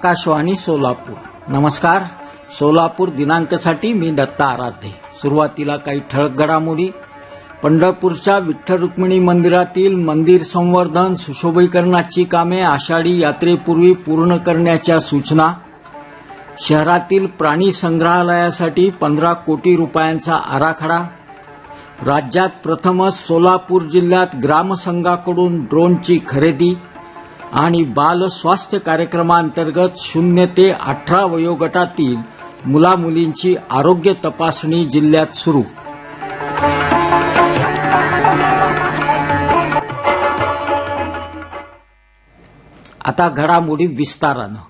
आकाशवाणी सोलापूर. नमस्कार. सोलापूर दिनांकसाठी मी दत्ता आराध्य. सुरुवातीला काही ठळक घडामोडी. पंढरपूरच्या विठ्ठल रुक्मिणी मंदिरातील मंदिर संवर्धन सुशोभीकरणाची कामे आषाढी यात्रेपूर्वी पूर्ण करण्याच्या सूचना. शहरातील प्राणी संग्रहालयासाठी पंधरा कोटी रुपयांचा आराखडा. राज्यात प्रथमच सोलापूर जिल्ह्यात ग्रामसंघाकडून ड्रोनची खरेदी. आणि बाल स्वास्थ्य कार्यक्रमांतर्गत शून्य ते अठरा वयोगटातील मुलामुलींची आरोग्य तपासणी जिल्ह्यात सुरू. आता घडामोडी विस्तारानं.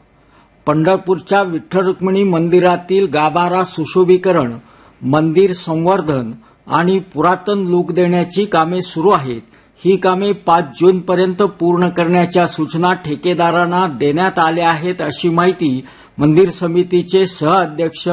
पंढरपूरच्या विठ्ठल रुक्मिणी मंदिरातील गाभारा सुशोभीकरण मंदिर संवर्धन आणि पुरातन लूक देण्याची कामे सुरू आहेत. ही कामे पाच जूनपर्यंत पूर्ण करण्याच्या सूचना ठेकेदारांना देण्यात आल्या आहेत अशी माहिती मंदिर समितीचे सहअध्यक्ष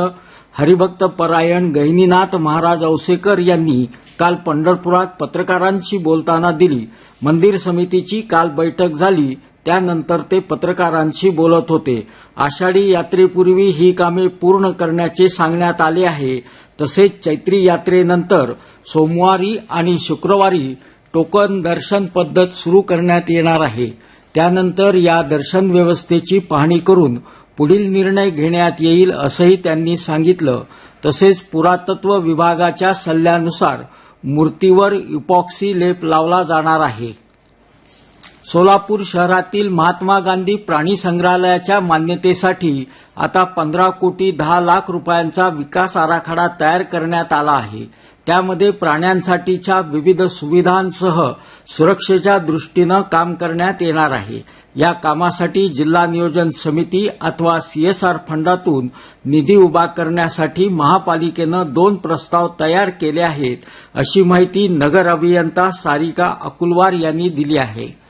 हरिभक्त परायण गहिनीनाथ महाराज औसेकर यांनी काल पंढरपुरात पत्रकारांशी बोलताना दिली. मंदिर समितीची काल बैठक झाली. त्यानंतर ते पत्रकारांशी बोलत होते. आषाढी यात्रेपूर्वी ही कामे पूर्ण करण्याचे सांगण्यात आले आहे. तसेच चैत्री यात्रेनंतर सोमवारी आणि शुक्रवारी टोकन दर्शन पद्धत सुरू करण्यात येणार आहे. त्यानंतर या दर्शन व्यवस्थेची पाहणी करून पुढील निर्णय घेण्यात येईल असंही त्यांनी सांगितलं. तसेच पुरातत्व विभागाच्या सल्ल्यानुसार मूर्तीवर इपॉक्सी लेप लावला जाणार आहे. सोलापूर शहरातील महात्मा गांधी प्राणी संग्रहालयाच्या मान्यतेसाठी आता पंधरा कोटी दहा लाख रुपयांचा विकास आराखडा तयार करण्यात आला आहे. त्यामध्ये प्राण्यांसाठीच्या विविध सुविधांसह सुरक्षेच्या दृष्टीनं काम करण्यात येणार आहे. या कामासाठी जिल्हा नियोजन समिती अथवा सीएसआर फंडातून निधी उभा करण्यासाठी महापालिकेनं दोन प्रस्ताव तयार केले आहेत अशी माहिती नगर अभियंता सारिका अकुलवार यांनी दिली आहे.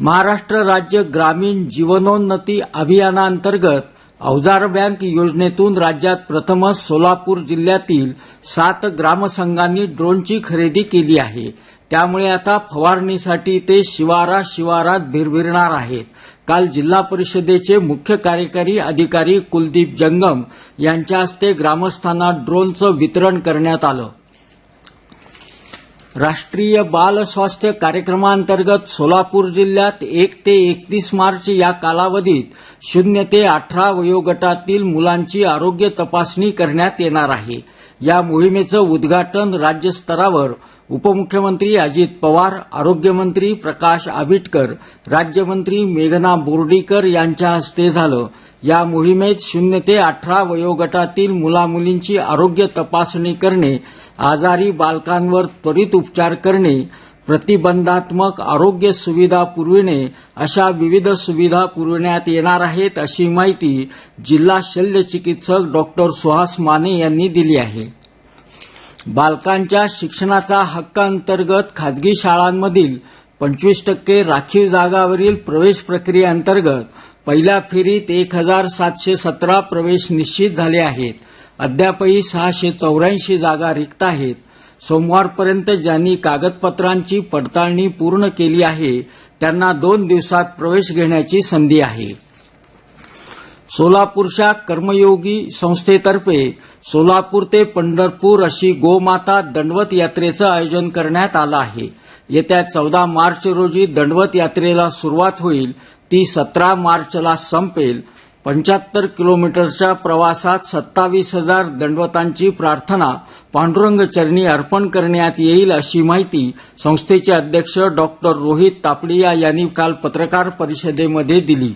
महाराष्ट्र राज्य ग्रामीण जीवनोन्नती अभियानांतर्गत अवजार बँक योजनेतून राज्यात प्रथमच सोलापूर जिल्ह्यातील सात ग्रामसंघांनी ड्रोनची खरेदी केली आहे. त्यामुळे आता फवारणीसाठी ते शिवारा शिवारात भिरभिरणार आहेत. काल जिल्हा परिषदेचे मुख्य कार्यकारी अधिकारी कुलदीप जंगम यांच्या हस्ते ग्रामस्थांना ड्रोनचं वितरण करण्यात आलं. राष्ट्रीय बाल स्वास्थ्य कार्यक्रमांतर्गत सोलापूर जिल्ह्यात एक ते एकतीस मार्च या कालावधीत शून्य ते अठरा वयोगटातील मुलांची आरोग्य तपासणी करण्यात येणार आहे. या मोहिमेचं उद्घाटन राज्यस्तरावर उपमुख्यमंत्री अजित पवार आरोग्यमंत्री प्रकाश आबिटकर राज्यमंत्री मेघना बोर्डीकर यांच्या हस्ते झालं. या मोहिमेत शून्य ते अठरा वयोगटातील मुलामुलींची आरोग्य तपासणी करणे आजारी बालकांवर त्वरित उपचार करणे प्रतिबंधात्मक आरोग्य सुविधा पुरविणे अशा विविध सुविधा पुरविण्यात येणार आहेत अशी माहिती जिल्हा शल्य चिकित्सक डॉक्टर सुहास माने यांनी दिली आहे. बालकांच्या शिक्षणाचा हक्कांतर्गत खाजगी शाळांमधील पंचवीस टक्के राखीव जागावरील प्रवेश प्रक्रियेअंतर्गत पहिल्या फेरीत एक हजार सातशे सतरा प्रवेश निश्चित झाले आहेत. अद्यापही सहाशे चौऱ्याऐंशी जागा रिक्त आहेत. सोमवारपर्यंत ज्यांनी कागदपत्रांची पडताळणी पूर्ण केली आहे त्यांना दोन दिवसात प्रवेश घेण्याची संधी आहे. सोलापूरच्या कर्मयोगी संस्थेतर्फे सोलापूर ते पंढरपूर अशी गोमाता दंडवत यात्रेचं आयोजन करण्यात आलं आहे. येत्या चौदा मार्च रोजी दंडवत यात्रेला सुरुवात होईल. ती सतरा मार्चला संपेल. पंच्याहत्तर किलोमीटरच्या प्रवासात सत्तावीस हजार दंडवतांची प्रार्थना पांडुरंग चरणी अर्पण करण्यात येईल अशी माहिती संस्थेचे अध्यक्ष डॉक्टर रोहित तापडिया यांनी काल पत्रकार परिषदेमध्ये दिली.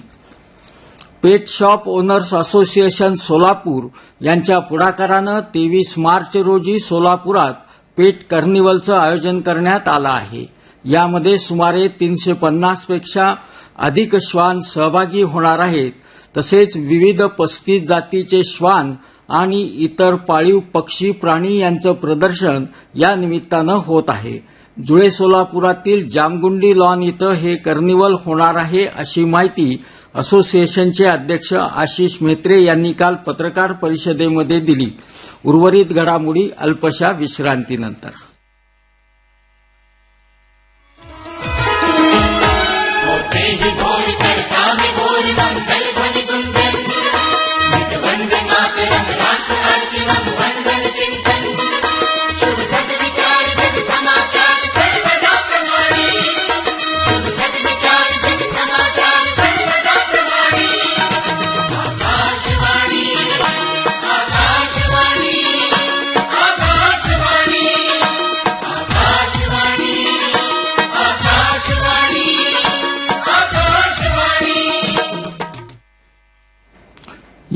Pet shop owners association Solapur यांच्या पुढाकारानं तेवीस मार्च रोजी सोलापुरात पेट कार्निवलचं आयोजन करण्यात आलं आहे. यामध्ये सुमारे तीनशे पन्नासपेक्षा अधिक श्वान सहभागी होणार आहेत. तसेच विविध पस्तीस जातीचे श्वान आणि इतर पाळीव पक्षी प्राणी यांचं प्रदर्शन या निमित्तानं होत आहे. जुळे सोलापुरातील जामगुंडी लॉन इथं हे कर्निवल होणार आहे अशी माहिती असोसिएशनचे अध्यक्ष आशिष म्हेत्रे यांनी काल पत्रकार परिषदेमध्ये दिली. उर्वरित घडामोडी अल्पशा विश्रांतीनंतर.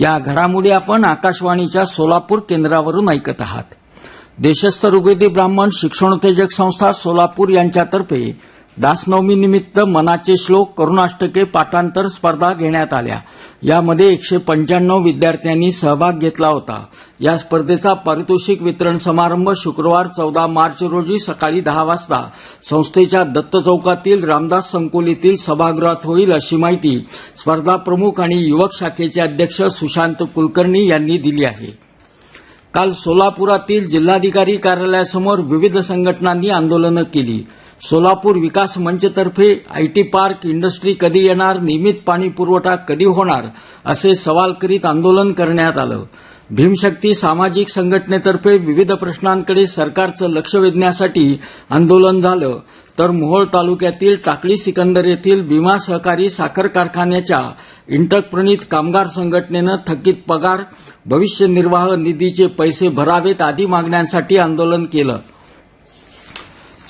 या घडामोडी आपण आकाशवाणीच्या सोलापूर केंद्रावरून ऐकत आहात. देशस्थ ऋग्वेदी ब्राह्मण शिक्षणोत्तेजक संस्था सोलापूर यांच्यातर्फे दासनवमीनिमित्त मनाचे श्लोक करुणाष्टके पाठांतर स्पर्धा घेण्यात आल्या. यामध्ये एकशे पंच्याण्णव विद्यार्थ्यांनी सहभाग घेतला होता. या स्पर्धेचा पारितोषिक वितरण समारंभ शुक्रवार चौदा मार्च रोजी सकाळी दहा वाजता. संस्थेच्या दत्त चौकातील रामदास संकुलीतील सभागृहात होईल अशी माहिती स्पर्धा प्रमुख आणि युवक शाखेचे अध्यक्ष सुशांत कुलकर्णी यांनी दिली आहे. काल सोलापुरातील जिल्हाधिकारी कार्यालयासमोर विविध संघटनांनी आंदोलनं केली. सोलापूर विकास मंचतर्फे आयटी पार्क इंडस्ट्री कधी येणार नियमित पाणी पुरवठा कधी होणार असे सवाल करीत आंदोलन करण्यात आलं. भीमशक्ती सामाजिक संघटनेतर्फे विविध प्रश्नांकडे सरकारचं लक्ष वेधण्यासाठी आंदोलन झालं. तर मोहोळ तालुक्यातील टाकळी सिकंदर येथील भीमा सहकारी साखर कारखान्याच्या इंटक प्रणित कामगार संघटनेनं थकीत पगार भविष्य निर्वाह निधीचे पैसे भरावेत आदी मागण्यांसाठी आंदोलन केलं.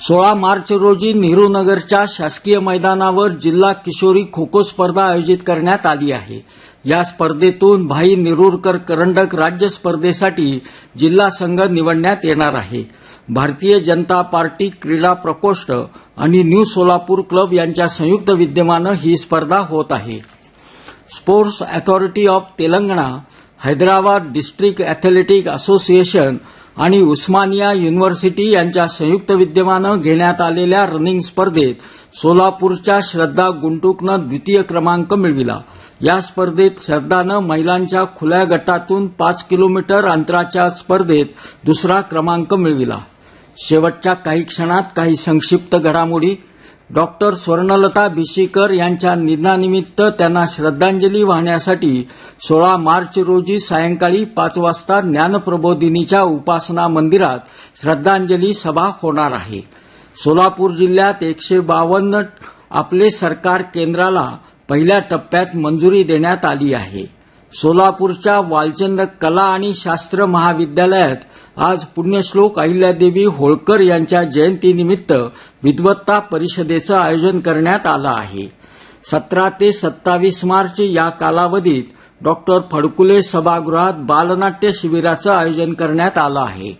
सोळा मार्च रोजी नेहरू नगरच्या शासकीय मैदानावर जिल्हा किशोरी खो खो स्पर्धा आयोजित करण्यात आली आहे. या स्पर्धेतून भाई नेरुरकर करंडक राज्य स्पर्धेसाठी जिल्हा संघ निवडण्यात येणार आहे. भारतीय जनता पार्टी क्रीडा प्रकोष्ठ आणि न्यू सोलापूर क्लब यांच्या संयुक्त विद्यमानं ही स्पर्धा होत आहे. Sports authority of Telangana Hyderabad district athletic association आणि उस्मानिया युनिव्हर्सिटी यांच्या संयुक्त विद्यमानं घेण्यात आलेल्या रनिंग स्पर्धेत सोलापूरच्या श्रद्धा गुंटुकनं द्वितीय क्रमांक मिळविला. या स्पर्धेत श्रद्धानं महिलांच्या खुल्या गटातून पाच किलोमीटर अंतराच्या स्पर्धेत दुसरा क्रमांक मिळविला. शेवटच्या काही क्षणात काही संक्षिप्त घडामोडी डॉक्टर स्वर्णलता भिशीकर यांच्या निधनानिमित्त त्यांना श्रद्धांजली वाहण्यासाठी सोळा मार्च रोजी सायंकाळी पाच वाजता ज्ञानप्रबोधिनीच्या उपासना मंदिरात श्रद्धांजली सभा होणार आहे. सोलापूर जिल्ह्यात एकशे बावन्न आपले सरकार केंद्राला पहिल्या टप्प्यात मंजुरी देण्यात आली आहे. सोलापूरच्या वालचंद कला आणि शास्त्र महाविद्यालयात आज पुण्यश्लोक अहिल्यादेवी होळकर यांच्या जयंतीनिमित्त विद्वत्ता परिषदेचं आयोजन करण्यात आलं आहे. सतरा ते सत्तावीस मार्च या कालावधीत डॉक्टर फडकुले सभागृहात बालनाट्य शिबिराचं आयोजन करण्यात आलं आहे.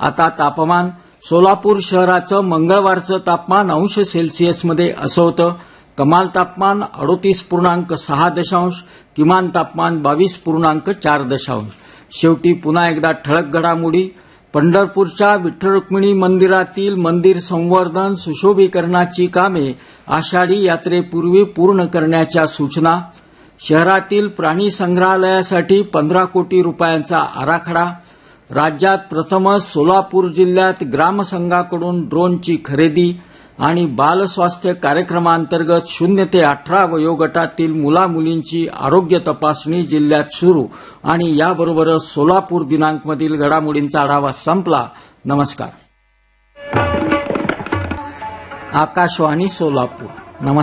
आता तापमान सोलापूर शहराचं मंगळवारचं तापमान अंश सेल्सिअसमध्ये असं होतं. कमाल तापमान अडोतीस पूर्णांक सहा दशांश किमान तापमान बावीस पूर्णांक चार दशांश. शेवटी पुन्हा एकदा ठळक घडामोडी. पंढरपूरच्या विठ्ठल रुक्मिणी मंदिरातील मंदिर संवर्धन सुशोभीकरणाची कामे आषाढी यात्रेपूर्वी पूर्ण करण्याच्या सूचना. शहरातील प्राणी संग्रहालयासाठी पंधरा कोटी रुपयांचा आराखडा. राज्यात प्रथमच सोलापूर जिल्ह्यात ग्रामसंघाकडून ड्रोनची खरेदी. आणि बालस्वास्थ्य कार्यक्रमांतर्गत शून्य ते अठरा वयोगटातील मुला मुलींची आरोग्य तपासणी जिल्ह्यात सुरू. आणि याबरोबरच सोलापूर दिनांकमधील घडामोडींचा आढावा संपला. नमस्कार. आकाशवाणी सोलापूर. नमस्कार.